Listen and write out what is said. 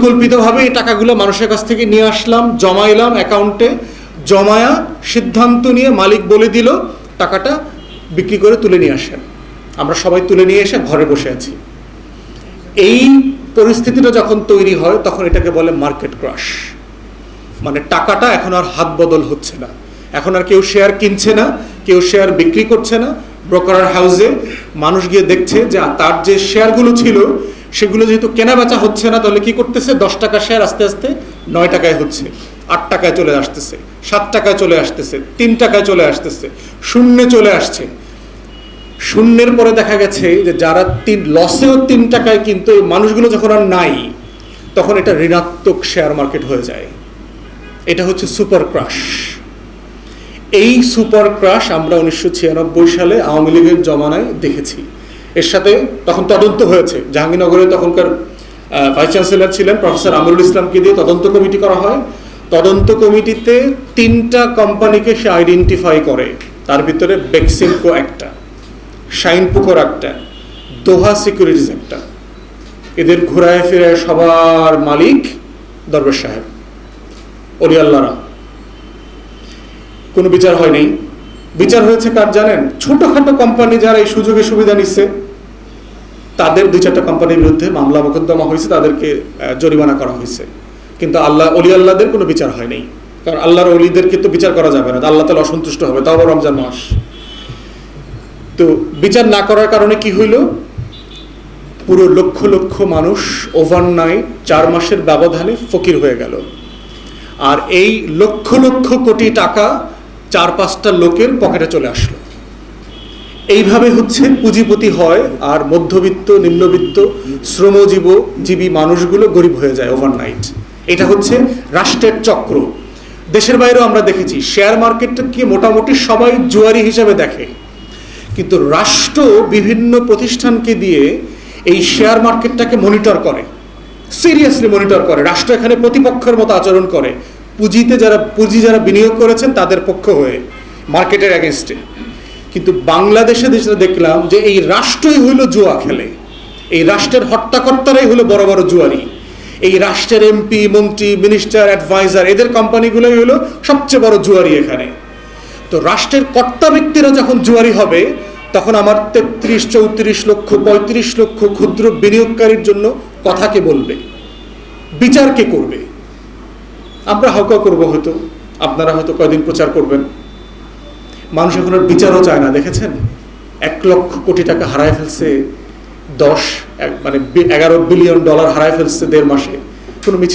পরিকল্পিতভাবে এই টাকাগুলো মানুষের কাছ থেকে নিয়ে আসলাম জমাইলাম অ্যাকাউন্টে জমায়া সিদ্ধান্ত নিয়ে মালিক বলে দিল, টাকাটা বিক্রি করে তুলে নিয়ে আসেন। আমরা সবাই তুলে নিয়ে এসে ঘরে বসে আছি। এই পরিস্থিতিটা যখন তৈরি হয়, তখন এটাকে বলে মার্কেট ক্রাশ মানে টাকাটা এখন আর হাত বদল হচ্ছে না। এখন আর কেউ শেয়ার কিনছে না, কেউ শেয়ার বিক্রি করছে না। ব্রোকার হাউসে মানুষ গিয়ে দেখছে যে তার যে শেয়ারগুলো ছিল সেগুলো যেহেতু কেনা বেচা হচ্ছে না, তাহলে কি করতেছে? দশ টাকা শেয়ার আস্তে আস্তে নয় টাকায় হচ্ছে, আট টাকায় চলে আসতেছে, সাত টাকায় চলে আসতেছে, তিন টাকায় চলে আসতেছে, শূন্যে চলে আসছে। শূন্যের পরে দেখা গেছে যে যারা তিন লসেও তিন টাকায় কিন্তু মানুষগুলো যখন আর নাই, তখন এটা ঋণাত্মক শেয়ার মার্কেট হয়ে যায়। এটা হচ্ছে সুপার ক্রাশ এই সুপার ক্রাশ আমরা উনিশশো ছিয়ানব্বই সালে আওয়ামী লীগের জমানায় দেখেছি। এর সাথে তখন তদন্ত হয়েছে। জাহাঙ্গীরনগরে তখনকার ভাইস চ্যান্সেলর ছিলেন প্রফেসর আমরুল ইসলামকে দিয়ে তদন্ত কমিটি করা হয়। তদন্ত কমিটিতে তিনটা কোম্পানিকে সে আইডেন্টিফাই করে। তার ভিতরে বেক্সিমকো একটা শাইনপুকুর একটা দোহা সিকিউরিটিজ একটা। এদের ঘোরায় ফিরায় সবার মালিক দরবেশ সাহেব, অলি আল্লাহরা। কোনো বিচার হয়নি। বিচার হয়েছে কার জানেন? ছোটখাটো কোম্পানি যারা এই সুযোগে সুবিধা নিচ্ছে, তাদের দুই চারটা কোম্পানির বিরুদ্ধে মামলা মোকদ্দমা হয়েছে, তাদেরকে জরিমানা করা হয়েছে। কিন্তু আল্লাহ, অলি আল্লাহদের কোনো বিচার হয়নি কারণ আল্লাহর অলিদেরকে তো বিচার করা যাবে না আল্লাহ তালা অসন্তুষ্ট হবে, তাও রমজান মাস। তো বিচার না করার কারণে কি হইল? পুরো লক্ষ লক্ষ মানুষ ওভার ওভারনাইট চার মাসের ব্যবধানে ফকির হয়ে গেল। আর এই লক্ষ লক্ষ কোটি টাকা চার পাঁচটা লোকের পকেটে চলে আসলো। এইভাবে হচ্ছে পুঁজিপতি হয় আর মধ্যবিত্ত, নিম্নবিত্ত শ্রমজীব জীবী মানুষগুলো গরিব হয়ে যায় ওভারনাইট এটা হচ্ছে রাষ্ট্রের চক্র। দেশের বাইরেও আমরা দেখেছি শেয়ার মার্কেটকে মোটামুটি সবাই জুয়ারি হিসাবে দেখে। কিন্তু রাষ্ট্র বিভিন্ন প্রতিষ্ঠানকে দিয়ে এই শেয়ার মার্কেটটাকে মনিটর করে। সিরিয়াসলি মনিটর করে। রাষ্ট্র এখানে প্রতিপক্ষের মতো আচরণ করে। পুঁজিতে যারা, পুঁজি যারা বিনিয়োগ করেছেন তাদের পক্ষ হয়ে, মার্কেটের অ্যাগেনস্টে কিন্তু বাংলাদেশে যেটা দেখলাম যে এই রাষ্ট্রই হইল জুয়া খেলে। এই রাষ্ট্রের হত্যাকর্তারাই হলো বড় বড় জুয়ারি। এই রাষ্ট্রের এমপি, মন্ত্রী মিনিস্টার অ্যাডভাইজার এদের কোম্পানিগুলোই হলো সবচেয়ে বড় জুয়ারি এখানে। তো রাষ্ট্রের কর্তা ব্যক্তিরা যখন জুয়ারি হবে, তখন আমার তেত্রিশ, চৌত্রিশ লক্ষ, পঁয়ত্রিশ লক্ষ ক্ষুদ্র বিনিয়োগকারীর জন্য কথা কে বলবে? বিচার কে করবে? আমরা হাউকা করব হয়তো। আপনারা হয়তো কয়দিন প্রচার করবেন। মানুষ এখন আর বিচারও চায় না, দেখেছেন? এক লক্ষ কোটি টাকা হারায় ফেলছে, দশ মানে এগারো বিলিয়ন ডলার হারায় ফেলছে দেড় মাসে। কোনো মিছিল